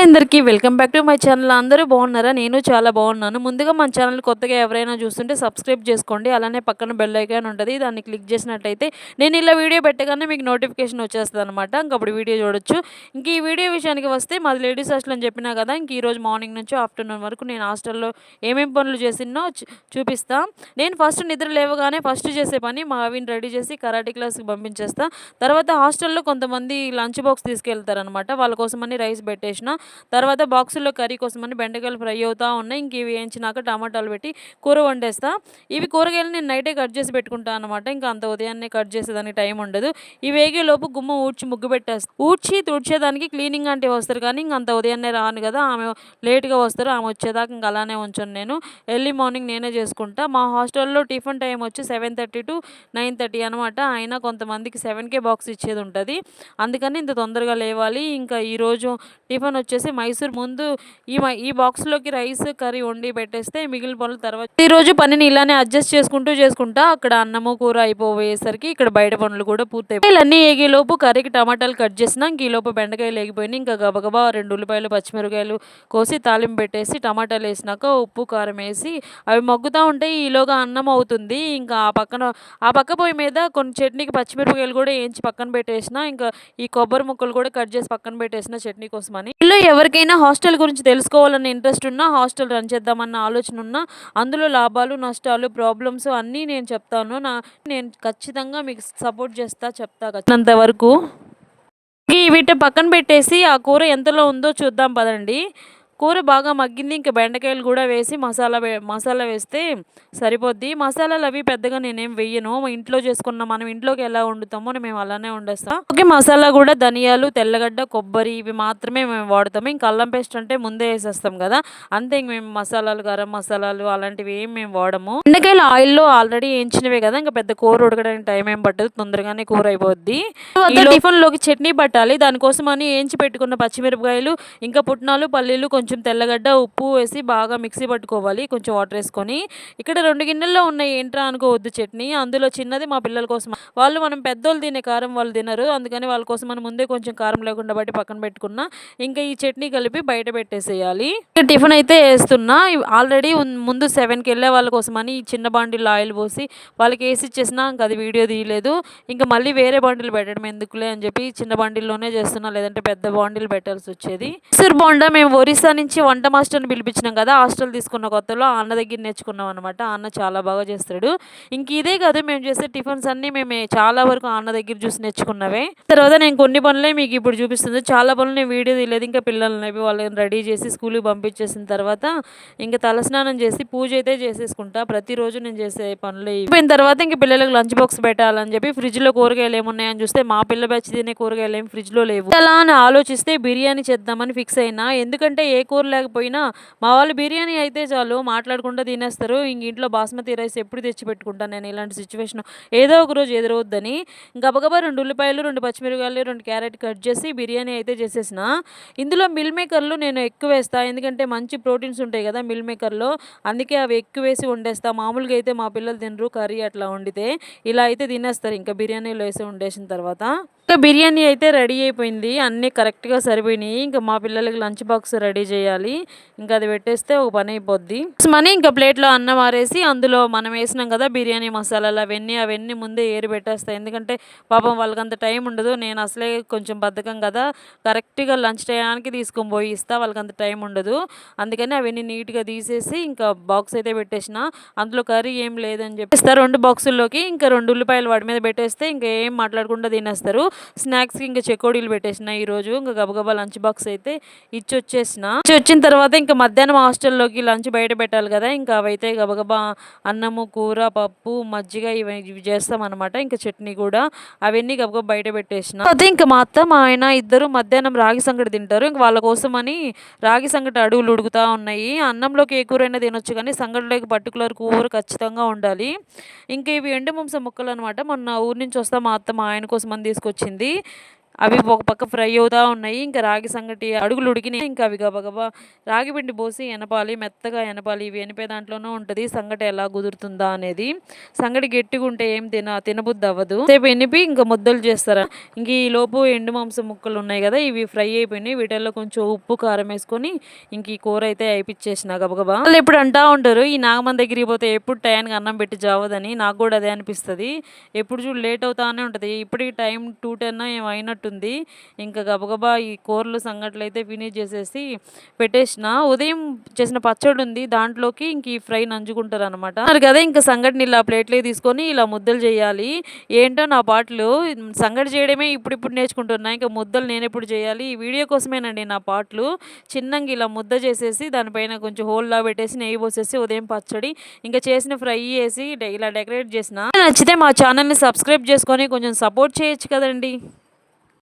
అందరికీ welcome back to my channel. అందరూ బాగున్నారా? నేను చాలా బాగున్నాను. ముందుగా మన ఛానల్ కొత్తగా ఎవరైనా చూస్తుంటే సబ్స్క్రైబ్ చేసుకోండి. అలానే పక్కన బెల్ ఐకాన్ ఉంటుంది. దాన్ని క్లిక్ చేసినట్టయితే నేను ఇలా వీడియో పెట్టగానే మీకు నోటిఫికేషన్ వచ్చేస్తుంది అనమాట ఇంకప్పుడు వీడియో చూడొచ్చు. ఇంక ఈ వీడియో విషయానికి వస్తే మాది లేడీస్ హాస్టల్ అని చెప్పినా కదా ఇంక ఈరోజు మార్నింగ్ నుంచి ఆఫ్టర్నూన్ వరకు నేను హాస్టల్లో ఏమేమి పనులు చేసినో చూపిస్తా. నేను ఫస్ట్ నిద్ర లేవగానే ఫస్ట్ చేసే పని మా ఆవిని రెడీ చేసి కరాటే క్లాస్కి పంపించేస్తా. తర్వాత హాస్టల్లో కొంతమంది లంచ్ బాక్స్ తీసుకెళ్తారనమాట వాళ్ళ కోసమని రైస్ పెట్టేసిన. తర్వాత బాక్సుల్లో కర్రీ కోసమని బెండకాయలు ఫ్రై అవుతా ఉన్నాయి. ఇంక ఇవి వేయించినాక టమాటాలు పెట్టి కూర వండేస్తా. ఇవి కూరగాయలు నేను నైటే కట్ చేసి పెట్టుకుంటాను అనమాట ఇంకా అంత ఉదయాన్నే కట్ చేసేదానికి టైం ఉండదు. ఇవి వేగేలోపు గుమ్మ ఊడ్చి ముగ్గు పెట్టేస్తా. ఊడ్చి తుడిచేదానికి క్లీనింగ్ అంటే వస్తారు కానీ ఇంక అంత ఉదయాన్నే రాను కదా. ఆమె లేట్గా వస్తారు. ఆమె వచ్చేదాకా ఇంక అలానే ఉంచాను నేను. ఎర్లీ మార్నింగ్ నేనే చేసుకుంటా. మా హాస్టల్లో టిఫిన్ టైం వచ్చి seven thirty to nine thirty అనమాట అయినా కొంతమందికి సెవెన్కే బాక్స్ ఇచ్చేది ఉంటుంది. అందుకని ఇంత తొందరగా లేవాలి. ఇంకా ఈరోజు టిఫిన్ వచ్చేసి మైసూర్ ముందు ఈ ఈ బాక్స్లోకి రైస్ కర్రీ వండి పెట్టేస్తే మిగిలిన పనులు తర్వాత ఈరోజు పనిని ఇలానే అడ్జస్ట్ చేసుకుంటూ చేసుకుంటా అక్కడ అన్నము కూర అయిపోయేసరికి ఇక్కడ బయట పనులు కూడా పూర్తయిపోయి అన్నీ ఏగేలోపు కర్రీకి టమాటాలు కట్ చేసినా. ఇంక ఈలోపు బెండకాయలు ఏగిపోయినాయి ఇంకా గబగబా రెండు ఉల్లిపాయలు పచ్చిమిరకాయలు కోసి తాలింపు పెట్టేసి టమాటాలు వేసినాక ఉప్పు కారం వేసి అవి మగ్గుతూ ఉంటే ఈలోగా అన్నం అవుతుంది. ఇంకా ఆ పక్కన ఆ పక్క పొయ్యి మీద కొన్ని చట్నీకి పచ్చిమిరపకాయలు కూడా వేయించి పక్కన పెట్టేసిన ఇంకా ఈ కొబ్బరి ముక్కలు కూడా కట్ చేసి పక్కన పెట్టేసిన చట్నీ కోసమని. ఇల్లు ఎవరికైనా హాస్టల్ గురించి తెలుసుకోవాలన్న ఇంట్రెస్ట్ ఉన్నా హాస్టల్ రన్ చేద్దామన్న ఆలోచన ఉన్నా అందులో లాభాలు నష్టాలు ప్రాబ్లమ్స్ అన్నీ నేను చెప్తాను. నా నేను ఖచ్చితంగా మీకు సపోర్ట్ చేస్తా చెప్తా అంత వరకు ఈ వీటి పక్కన పెట్టేసి ఆ కూర ఎంతలో ఉందో చూద్దాం పదండి. కూర బాగా మగ్గింది ఇంకా బెండకాయలు కూడా వేసి మసాలా మసాలా వేస్తే సరిపోద్ది. మసాలాలు అవి పెద్దగా నేనేం వెయ్యను మా ఇంట్లో చేసుకున్న మనం ఇంట్లోకి ఎలా వండుతామో మేము అలానే వండేస్తాం. ఓకే మసాలా కూడా ధనియాలు తెల్లగడ్డ కొబ్బరి ఇవి మాత్రమే మేము వాడతాము. ఇంకా అల్లం పేస్ట్ అంటే ముందే వేసేస్తాం కదా. అంతే ఇంక మేము మసాలాలు గరం మసాలాలు అలాంటివి ఏం మేము వాడము. బెండకాయలు ఆయిల్లో ఆల్రెడీ వేయించినవే కదా ఇంకా పెద్ద కూర ఉడకడానికి టైం ఏం పట్టదు. తొందరగానే కూర అయిపోద్ది. టిఫిన్లోకి చట్నీ పట్టాలి. దానికోసం అని వేయించి పెట్టుకున్న పచ్చిమిరపకాయలు ఇంకా పుట్నాలు పల్లీలు కొంచెం కొంచెం తెల్లగడ్డ ఉప్పు వేసి బాగా మిక్సీ పట్టుకోవాలి కొంచెం వాటర్ వేసుకొని. ఇక్కడ రెండు గిన్నెల్లో ఉన్నాయి ఏంట్రా అనుకోవద్దు చట్నీ. అందులో చిన్నది మా పిల్లల కోసం. వాళ్ళు మనం పెద్దోళ్ళు తినే కారం వాళ్ళు తినరు. అందుకని వాళ్ళ కోసం మనం ముందే కొంచెం కారం లేకుండా బట్టి పక్కన పెట్టుకున్నా. ఇంకా ఈ చట్నీ కలిపి బయట పెట్టేసేయాలి. ఇంకా టిఫిన్ అయితే వేస్తున్నా. ఆల్రెడీ ముందు సెవెన్కి వెళ్ళే వాళ్ళ కోసమని ఈ చిన్న బాండిల్లో ఆయిల్ పోసి వాళ్ళకి వేసి ఇచ్చేసినా ఇంకా అది వీడియో తీయలేదు. ఇంకా మళ్ళీ వేరే బాండిల్ పెట్టడం ఎందుకులే అని చెప్పి చిన్న బాండిల్లోనే చేస్తున్నా. లేదంటే పెద్ద బాండిల్ పెట్టాల్సి వచ్చేది. మైసూర్ బోండా మేము ఒరిస్సా నుంచి వంట మాస్టర్ని పిలిపించినాం కదా హాస్టల్ తీసుకున్న కొత్తలో అన్న దగ్గర నేర్చుకున్నాం అనమాట అన్న చాలా బాగా చేస్తాడు. ఇంక ఇదే కాదు మేము చేసే టిఫిన్స్ అన్నీ మేము చాలా వరకు అన్న దగ్గర చూసి నేర్చుకున్నవే. తర్వాత నేను కొన్ని పనులే మీకు ఇప్పుడు చూపిస్తుంది. చాలా పనులు నేను వీడియో తీయలేదు. ఇంకా పిల్లల్ని వాళ్ళని రెడీ చేసి స్కూల్కి పంపించేసిన తర్వాత ఇంకా తలస్నానం చేసి పూజ అయితే చేసేసుకుంటా. ప్రతిరోజు నేను చేసే పనులు అయిపోయిన తర్వాత ఇంక పిల్లలకు లంచ్ బాక్స్ పెట్టాలని చెప్పి ఫ్రిడ్జ్లో కూరగాయలు ఏమున్నాయని చూస్తే మా పిల్ల బ్యాచ్ తినే కూరగాయలు ఏమి ఫ్రిడ్జ్లో లేవు. అలా అని ఆలోచిస్తే బిర్యానీ చేద్దామని ఫిక్స్ అయినా. ఎందుకంటే ఏ కూర లేకపోయినా మా వాళ్ళు బిర్యానీ అయితే చాలు మాట్లాడకుండా తినేస్తారు. ఇంక ఇంట్లో బాస్మతి రైస్ ఎప్పుడు తెచ్చి పెట్టుకుంటాను నేను ఇలాంటి సిచ్యువేషన్ ఏదో ఒక రోజు ఎదురవుద్దని గబగబా రెండు ఉల్లిపాయలు రెండు పచ్చిమిరపకాయలు రెండు క్యారెట్ కట్ చేసి బిర్యానీ అయితే చేసేసిన. ఇందులో మిల్ మేకర్లు నేను ఎక్కువ వేస్తా. ఎందుకంటే మంచి ప్రోటీన్స్ ఉంటాయి కదా మిల్ మేకర్లో. అందుకే అవి ఎక్కువ వేసి వండేస్తా. మామూలుగా అయితే మా పిల్లలు తినరు కర్రీ అట్లా వండితే. ఇలా అయితే తినేస్తారు. ఇంకా బిర్యానీలో వేసి వండేసిన తర్వాత. ఇంకా బిర్యానీ అయితే రెడీ అయిపోయింది. అన్నీ కరెక్ట్గా సరిపోయినాయి. ఇంకా మా పిల్లలకి లంచ్ బాక్స్ రెడీ చేయాలి. ఇంకా అది పెట్టేస్తే ఒక పని అయిపోద్ది. మనీ ఇంకా ప్లేట్లో అన్నం ఆరేసి అందులో మనం వేసినాం కదా బిర్యానీ మసాలాలు అవన్నీ అవన్నీ ముందే ఏరి పెట్టేస్తాయి ఎందుకంటే పాపం వాళ్ళకి అంత టైం ఉండదు. నేను అసలే కొంచెం బద్ధకం కదా. కరెక్ట్గా లంచ్ టైంకి తీసుకొని పోయి ఇస్తా. వాళ్ళకి అంత టైం ఉండదు. అందుకని అవన్నీ నీట్గా తీసేసి ఇంకా బాక్స్ అయితే పెట్టేసిన. అందులో కర్రీ ఏం లేదని చెప్పేస్తా. రెండు బాక్సుల్లోకి ఇంకా రెండు ఉల్లిపాయలు వాటి మీద పెట్టేస్తే ఇంకా ఏం మాట్లాడకుండా తినేస్తారు. స్నాక్స్కి ఇంకా చెకోడీలు పెట్టేసిన ఈరోజు. ఇంకా గబగబా లంచ్ బాక్స్ అయితే ఇచ్చి వచ్చేసిన ఇచ్చి వచ్చిన తర్వాత ఇంకా మధ్యాహ్నం హాస్టల్లోకి లంచ్ బయట పెట్టాలి కదా. ఇంకా అవైతే గబగబా అన్నము కూర పప్పు మజ్జిగ ఇవి ఇవి చేస్తాం ఇంకా చట్నీ కూడా అవన్నీ గబగబా బయట పెట్టేసిన. అదే ఇంకా మా అత్త మా ఆయన ఇద్దరు మధ్యాహ్నం రాగి సంగటి తింటారు. ఇంకా వాళ్ళ కోసమని రాగి సంగటి అడుగులు ఉడుకుతూ ఉన్నాయి. అన్నంలోకి ఏ కూర అయినా తినొచ్చు కానీ సంగటిలోకి పర్టికులర్ కూర ఖచ్చితంగా ఉండాలి. ఇంకా ఇవి ఎండు మాంసం ముక్కలు అనమాట మొన్న ఊరి నుంచి వస్తా మా అత్త మా ఆయన కోసం అని తీసుకొచ్చింది. చేసింది. అవి ఒక పక్క ఫ్రై అవుతా ఉన్నాయి. ఇంకా రాగి సంగటి అడుగులు ఉడికినాయి. ఇంకా అవి గబగబా రాగి పిండి పోసి ఎనపాలి. మెత్తగా ఎనపాలి. ఇవి ఎనిపే దాంట్లోనే ఉంటుంది. సంగటి ఎలా కుదురుతుందా అనేది సంగటి గట్టిగా ఉంటే ఏం తిన తినబుద్ది అవ్వదు సేపు ఎనిపి ఇంకా ముద్దలు చేస్తారా? ఇంక ఈ లోపు ఎండు మాంసం ముక్కలు ఉన్నాయి కదా ఇవి ఫ్రై అయిపోయినాయి. వీటిల్లో కొంచెం ఉప్పు కారం వేసుకొని ఇంక ఈ కూర అయితే అయిపించేసిన గబగబా వాళ్ళు ఎప్పుడు అంటా ఉంటారు ఈ నాగమన్ దగ్గరికి పోతే ఎప్పుడు టైంకి అన్నం పెట్టి జావదని నాకు కూడా అదే అనిపిస్తుంది. ఎప్పుడు చూడు లేట్ అవుతానే ఉంటుంది. ఇప్పటికి టైం టూ టెన్ ఏమైనట్టు ఉంటుంది. ఇంకా గబగబా ఈ కూరలు సంగట్లు అయితే ఫినిష్ చేసేసి పెట్టేసిన. ఉదయం చేసిన పచ్చడి ఉంది. దాంట్లోకి ఇంక ఈ ఫ్రై నంజుకుంటారు అనమాట కదా ఇంకా సంగటిని ఇలా ప్లేట్లో తీసుకొని ఇలా ముద్దలు చేయాలి. ఏంటో నా పాటలు. సంగటి చేయడమే ఇప్పుడిప్పుడు నేర్చుకుంటున్నా. ఇంకా ముద్దలు నేను ఎప్పుడు చేయాలి? ఈ వీడియో కోసమేనండి నా పాటలు. చిన్నగా ఇలా ముద్ద చేసేసి దానిపైన కొంచెం హోల్లా పెట్టేసి నెయ్యి పోసేసి ఉదయం పచ్చడి ఇంకా చేసిన ఫ్రై చేసి డె- ఇలా డెకరేట్ చేసిన. నచ్చితే మా ఛానల్ని సబ్స్క్రైబ్ చేసుకొని కొంచెం సపోర్ట్ చేయొచ్చు కదండి.